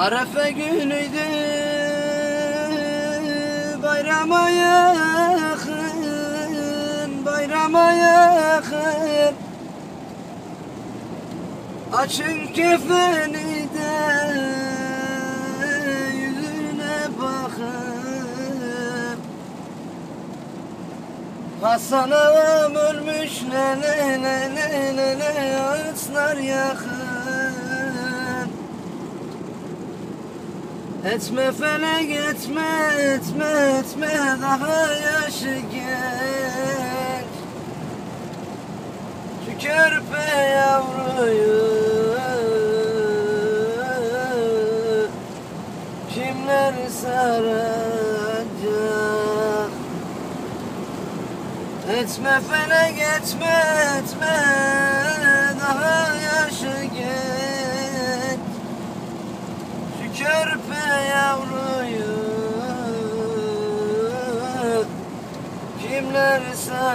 Arefe günüydü bayrama yakın bayrama yakın. Açın kefeni de yüzüne bakın. Hasan ölmüş ne ne ne ne ne ne ağıtlar yakın Etme felek etme etme etme daha yaşı genç. Şu körpe yavruyu. Kimler saracak? Etme felek etme etme daha yaşı genç Kimler saracak.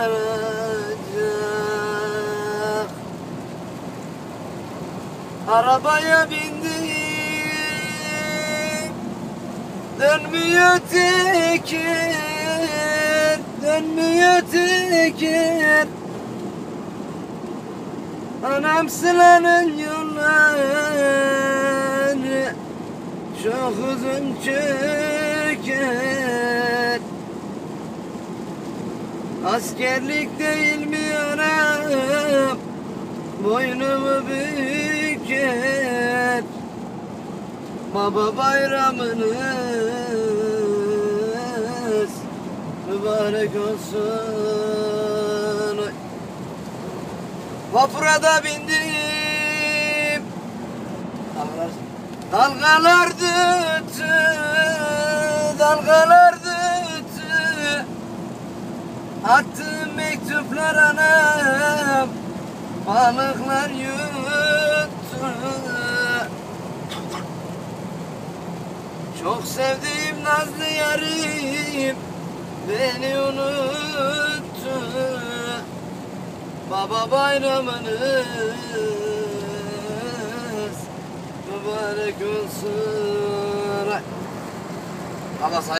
Arabaya bindim Dönmüyor teker Dönmüyor teker Anam sılanın yolları Çok uzun çöker Askerlik değil mi anam? Boynumu büker Baba bayramınız Mübarek olsun. Vapura da bindim. Dalgalar, dalgalar düttü Dalgalar Attığım mektuplar anam Balıklar yuttu. Çok sevdiğim nazlı yarim Beni unuttu. Baba bayramınız Mübarek olsun. Say-